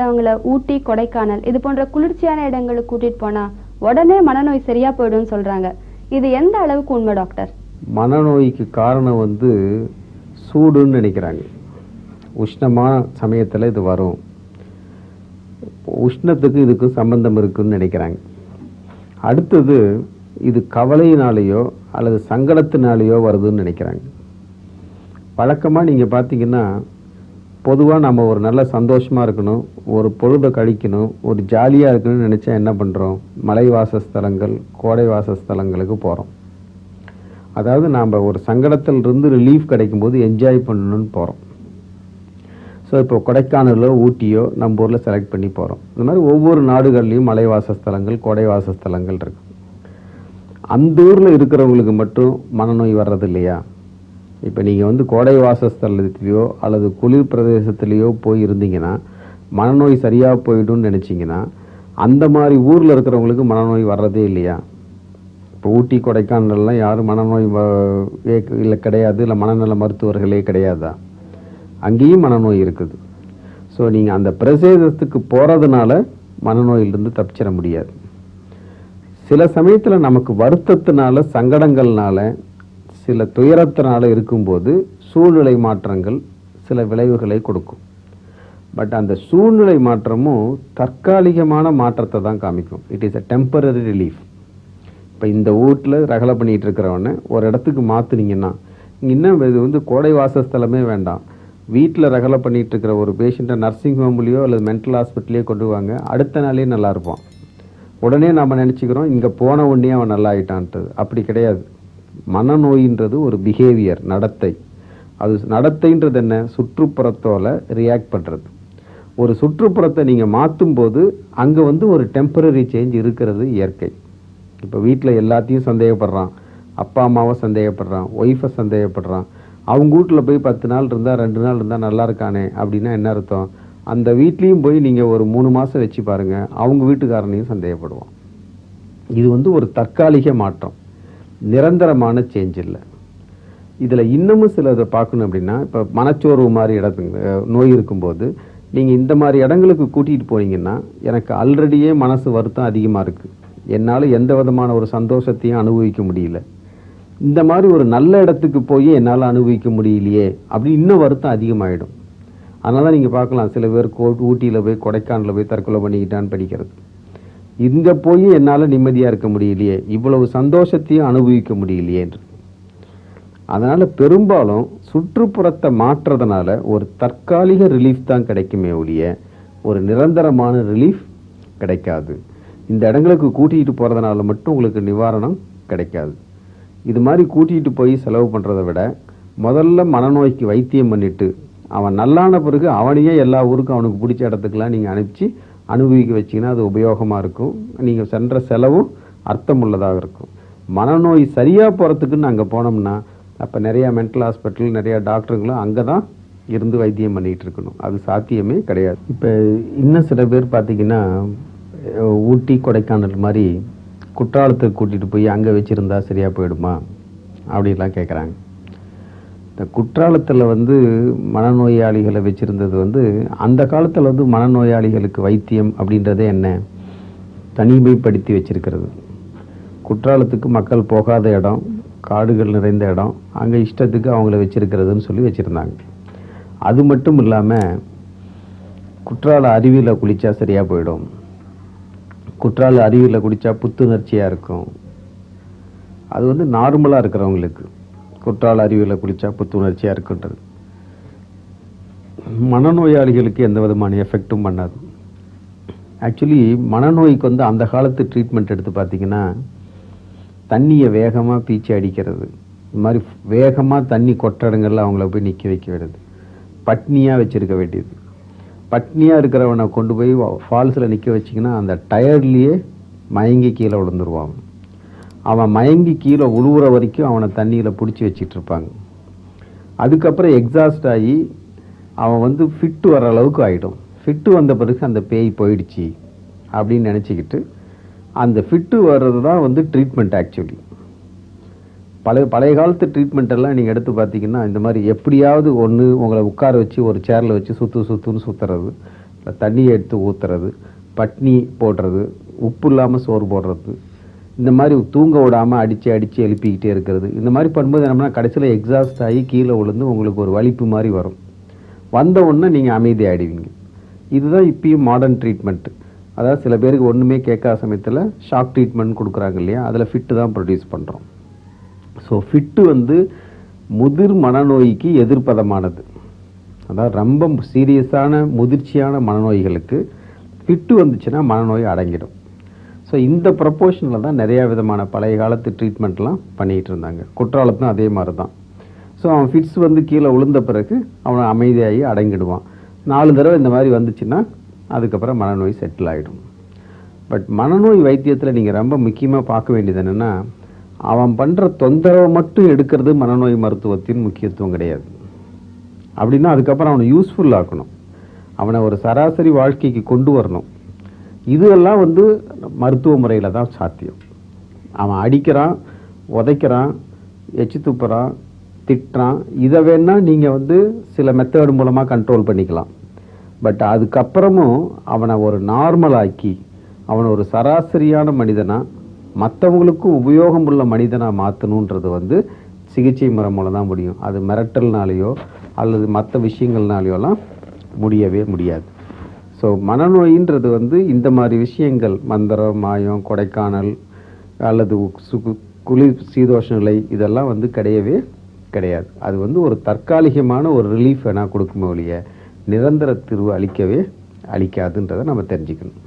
உள்ளவங்களை ஊட்டி கொடைக்கானல் இது போன்ற குளிர்ச்சியான இடங்களுக்கு கூட்டிட்டு போனா உடனே மனநோய் சரியா போயிடும்னு சொல்றாங்க. இது எந்த அளவுக்கு உண்மை டாக்டர்? மனநோய்க்கு காரணம் வந்து சூடுன்னு நினைக்கிறாங்க. உஷ்ணமான சமயத்தில் இது வரும். உஷ்ணத்துக்கு இதுக்கு சம்பந்தம் இருக்குன்னு நினைக்கிறாங்க. அடுத்தது இது கவலையினாலேயோ அல்லது சங்கடத்தினாலேயோ வருதுன்னு நினைக்கிறாங்க. வழக்கமாக நீங்கள் பார்த்தீங்கன்னா பொதுவாக நம்ம ஒரு நல்ல சந்தோஷமாக இருக்கணும் ஒரு பொழுதை கழிக்கணும் ஒரு ஜாலியாக இருக்கணும்னு நினச்சா என்ன பண்ணுறோம் மலை வாசஸ்தலங்கள் கோடை வாசஸ்தலங்களுக்கு போகிறோம் அதாவது நாம் ஒரு சங்கடத்தில் இருந்து ரிலீஃப் கிடைக்கும்போது என்ஜாய் பண்ணணும்னு போகிறோம் ஸோ இப்போ கொடைக்கானலோ ஊட்டியோ நம்ம ஊரில் செலக்ட் பண்ணி போகிறோம் இந்த மாதிரி ஒவ்வொரு நாடுகள்லேயும் மலை வாசஸ்தலங்கள் கோடை வாசஸ்தலங்கள் இருக்கு. அந்த ஊரில் இருக்கிறவங்களுக்கு மட்டும் மனநோய் வர்றது இல்லையா? இப்போ நீங்கள் வந்து கோடை வாசஸ்தலத்துலேயோ அல்லது குளிர் பிரதேசத்துலேயோ போய் இருந்தீங்கன்னா மனநோய் சரியாக போயிடும்னு நினச்சிங்கன்னா அந்த மாதிரி ஊரில் இருக்கிறவங்களுக்கு மனநோய் வர்றதே இல்லையா? இப்போ ஊட்டி கொடைக்கானல்லாம் யாரும் மனநோய் இல்லை கிடையாது இல்லை மனநல மருத்துவர்களே கிடையாதா? அங்கேயும் மனநோய் இருக்குது. ஸோ நீங்கள் அந்த பிரசேதத்துக்கு போகிறதுனால மனநோயிலிருந்து தப்பிச்சிட முடியாது. சில சமயத்தில் நமக்கு வருத்தத்தினால சங்கடங்கள்னால சில துயரத்தினால இருக்கும்போது சூழ்நிலை மாற்றங்கள் சில விளைவுகளை கொடுக்கும். பட் அந்த சூழ்நிலை மாற்றமும் தற்காலிகமான மாற்றத்தை தான் காமிக்கும். It is a temporary relief இப்போ இந்த வீட்டில் ரகலை பண்ணிகிட்டு இருக்கிறவனை ஒரு இடத்துக்கு மாற்றுனீங்கன்னா இன்னும் இது வந்து கோடை வாசஸ்தலமே வேண்டாம். வீட்டில் ரகலை பண்ணிகிட்டு இருக்கிற ஒரு பேஷண்ட்டை நர்சிங் ஹோம்லேயோ அல்லது மென்டல் ஹாஸ்பிட்டலையோ கொண்டு வாங்க. அடுத்த நாளே நல்லா இருப்பான். உடனே நாம் நினச்சிக்கிறோம் இங்கே போன உடனே அவன் நல்லா ஆயிட்டான்ட்டு. அப்படி கிடையாது. மனநோயின்றது ஒரு பிஹேவியர் நடத்தை. அது நடத்தைன்றது என்ன? சுற்றுப்புறத்தோல ரியாக்ட் பண்ணுறது ஒரு சுற்றுப்புறத்தை நீங்கள் மாற்றும் போது அங்கே வந்து ஒரு டெம்பரரி சேஞ்ச் இருக்கிறது இயற்கை. இப்போ வீட்டில் எல்லாத்தையும் சந்தேகப்படுறான். அப்பா அம்மாவை சந்தேகப்படுறான். ஒய்ஃபை சந்தேகப்படுறான். அவங்க வீட்டில் போய் பத்து நாள் இருந்தால் ரெண்டு நாள் இருந்தால் நல்லா இருக்கானே அப்படின்னா என்ன அர்த்தம்? அந்த வீட்லேயும் போய் நீங்கள் ஒரு மூணு மாதம் வச்சு பாருங்கள் அவங்க வீட்டுக்காரனையும் சந்தேகப்படுவான். இது வந்து ஒரு தற்காலிக மாற்றம். நிரந்தரமான சேஞ்ச் இல்லை. இதில் இன்னமும் சில இதை பார்க்கணும் அப்படின்னா இப்போ மனச்சோர்வு மாதிரி இடத்துங்க நோய் இருக்கும்போது நீங்கள் இந்த மாதிரி இடங்களுக்கு கூட்டிகிட்டு போனீங்கன்னா எனக்கு ஆல்ரெடியே மனசு வருத்தம் அதிகமாக இருக்குது என்னால் எந்த விதமான ஒரு சந்தோஷத்தையும் அனுபவிக்க முடியல. இந்த மாதிரி ஒரு நல்ல இடத்துக்கு போய் என்னால் அனுபவிக்க முடியலையே அப்படி இன்னும் வருத்தம் அதிகமாகிடும் அதனால் தான் நீங்கள் பார்க்கலாம் சில பேர் கோ ஊட்டியில் போய் கொடைக்கானலில் போய் தற்கொலை பண்ணிக்கிட்டான்னு படிக்கிறது. இங்கே போய் என்னால் நிம்மதியாக இருக்க முடியலையே. இவ்வளவு சந்தோஷத்தையும் அனுபவிக்க முடியலையே என்று. அதனால் பெரும்பாலும் சுற்றுப்புறத்தை மாற்றுறதுனால ஒரு தற்காலிக ரிலீஃப் தான் கிடைக்குமே ஒழிய ஒரு நிரந்தரமான ரிலீஃப் கிடைக்காது. இந்த இடங்களுக்கு கூட்டிகிட்டு போகிறதுனால மட்டும் உங்களுக்கு நிவாரணம் கிடைக்காது. இது மாதிரி கூட்டிகிட்டு போய் செலவு பண்ணுறதை விட முதல்ல மனநோய்க்கு வைத்தியம் பண்ணிட்டு அவன் நல்லான பிறகு அவனையே எல்லா ஊருக்கும் அவனுக்கு பிடிச்ச இடத்துக்கெலாம் நீங்கள் அனுப்பிச்சு அனுபவிக்க வச்சிங்கன்னா அது உபயோகமாக இருக்கும். நீங்கள் சென்ற செலவும் அர்த்தமுள்ளதாக இருக்கும். மனநோய் சரியாக போகிறதுக்குன்னு அங்கே போனோம்னா அப்போ நிறையா மென்டல் ஹாஸ்பிட்டல் நிறையா டாக்டருங்களும் அங்கே தான் இருந்து வைத்தியம் பண்ணிகிட்டு இருக்கணும். அது சாத்தியமே கிடையாது. இப்போ இன்னும் சில பேர் பார்த்தீங்கன்னா ஊட்டி கொடைக்கானல் மாதிரி குற்றாலத்துக்கு கூட்டிகிட்டு போய் அங்கே வச்சுருந்தா சரியாக போயிடுமா? அப்படின்லாம் கேட்குறாங்க இந்த குற்றாலத்தில் வந்து மனநோயாளிகளை வச்சுருந்தது வந்து அந்த காலத்தில் வந்து மனநோயாளிகளுக்கு வைத்தியம் அப்படின்றதே என்ன? தனிமைப்படுத்தி வச்சிருக்கிறது. குற்றாலத்துக்கு மக்கள் போகாத இடம் காடுகள் நிறைந்த இடம் அங்கே இஷ்டத்துக்கு அவங்கள வச்சுருக்கிறதுன்னு சொல்லி வச்சுருந்தாங்க. அது மட்டும் இல்லாமல் குற்றால அருவியில் குளித்தா சரியாக போயிடும். குற்றால அருவியில் குளித்தா புத்துணர்ச்சியாக இருக்கும். அது வந்து நார்மலாக இருக்கிறவங்களுக்கு. குற்றால அருவியில் குளித்தா புத்துணர்ச்சியாக இருக்கின்றது. மனநோயாளிகளுக்கு எந்த விதமான எஃபெக்ட்டும் பண்ணாது. ஆக்சுவலி மனநோய்க்கு வந்து அந்த காலத்து ட்ரீட்மெண்ட் எடுத்து பார்த்தீங்கன்னா தண்ணியை வேகமாக பீச்சி அடிக்கிறது. இது மாதிரி வேகமாக தண்ணி கொட்ட இடங்கள்ல அவங்கள போய் நிற்க வைக்க வேண்டியது. பட்னியாக வச்சிருக்க வேண்டியது. பட்னியாக இருக்கிறவனை கொண்டு போய் ஃபால்ஸில் நிற்க வச்சிங்கன்னா அந்த டயர்ட்லேயே மயங்கி கீழே விழுந்துருவான் அவன் மயங்கி கீழே உழுவுற வரைக்கும் அவனை தண்ணியில் பிடிச்சி வச்சிட்டு இருப்பாங்க. அதுக்கப்புறம் எக்ஸாஸ்ட் ஆகி அவன் வந்து ஃபிட்டு வர அளவுக்கு ஆகிடும் ஃபிட்டு வந்த பிறகு அந்த பேய் போயிடுச்சு அப்படின்னு நினச்சிக்கிட்டு அந்த ஃபிட்டு வர்றது தான் வந்து ட்ரீட்மெண்ட் ஆக்சுவலி பழைய பழைய காலத்து ட்ரீட்மெண்ட்டெல்லாம் நீங்கள் எடுத்து பார்த்தீங்கன்னா இந்த மாதிரி எப்படியாவது ஒன்று உங்களை உட்கார வச்சு ஒரு சேரில் வச்சு சுற்று சுற்றுன்னு சுற்றுறது தண்ணியை எடுத்து ஊற்றுறது பட்னி போடுறது உப்பு இல்லாமல் சோறு போடுறது இந்த மாதிரி தூங்க விடாமல் அடித்து அடித்து எழுப்பிக்கிட்டே இருக்கிறது. இந்த மாதிரி பண்ணும்போது என்னன்னா கடைசியில் எக்ஸாஸ்ட் ஆகி கீழே விழுந்து உங்களுக்கு ஒரு வலிப்பு மாதிரி வரும். வந்த உடனே நீங்கள் அமைதியாகிடுவீங்க இதுதான் இப்பயும் மாடர்ன் ட்ரீட்மெண்ட்டு அதாவது சில பேருக்கு ஒன்றுமே கேட்காத சமயத்தில் ஷாக் ட்ரீட்மெண்ட் கொடுக்குறாங்க இல்லையா? அதில் ஃபிட்டு தான் ப்ரொடியூஸ் பண்ணுறோம் ஸோ ஃபிட்டு வந்து முதிர் மனநோய்க்கு எதிர்ப்பதமானது. அதாவது ரொம்ப சீரியஸான முதிர்ச்சியான மனநோய்களுக்கு ஃபிட்டு வந்துச்சுன்னா மனநோய் அடங்கிடும். ஸோ இந்த ப்ரப்போர்ஷனில் தான் நிறையா விதமான பழைய காலத்து ட்ரீட்மெண்ட்லாம் பண்ணிகிட்டு இருந்தாங்க குற்றாலத்தும் அதே மாதிரி தான் ஸோ அவன் ஃபிட்ஸ் வந்து கீழே விழுந்த பிறகு அவன் அமைதியாகி அடங்கிடுவான். நாலு தடவை இந்த மாதிரி வந்துச்சுன்னா அதுக்கப்புறம் மனநோய் செட்டில் ஆகிடும் பட் மனநோய் வைத்தியத்தில் நீங்கள் ரொம்ப முக்கியமாக பார்க்க வேண்டியது என்னென்னா அவன் பண்ணுற தொந்தரவை மட்டும் எடுக்கிறது மனநோய் மருத்துவத்தின் முக்கியத்துவம் கிடையாது. அப்படின்னா அதுக்கப்புறம் அவனை யூஸ்ஃபுல் ஆக்கணும். அவனை ஒரு சராசரி வாழ்க்கைக்கு கொண்டு வரணும். இதெல்லாம் வந்து மருத்துவ முறையில் தான் சாத்தியம். அவன் அடிக்கிறான் உதைக்கிறான் எச்சு துப்புறான் திட்டுறான். இதை வேணா நீங்கள் வந்து சில மெத்தேடு மூலமாக கண்ட்ரோல் பண்ணிக்கலாம். பட் அதுக்கப்புறமும் அவனை ஒரு நார்மலாக்கி அவனை ஒரு சராசரியான மனிதனாக மற்றவங்களுக்கும் உபயோகம் உள்ள மனிதனாக மாற்றணுன்றது வந்து சிகிச்சை முறை மூலம் தான் முடியும். அது மிரட்டல்னாலேயோ அல்லது மற்ற விஷயங்கள்னாலேயோலாம் முடியவே முடியாது. ஸோ மனநோயின்றது வந்து இந்த மாதிரி விஷயங்கள் மந்திரம் மாயம் கொடைக்கானல் அல்லது சு- குளிர் சீதோஷ நிலை இதெல்லாம் வந்து கிடையவே கிடையாது. அது வந்து ஒரு தற்காலிகமான ஒரு ரிலீஃப் வேணால் கொடுக்குமே ஒழிய நிரந்தர தீர்வு அளிக்கவே அளிக்காதுன்றதை நம்ம தெரிஞ்சுக்கணும்.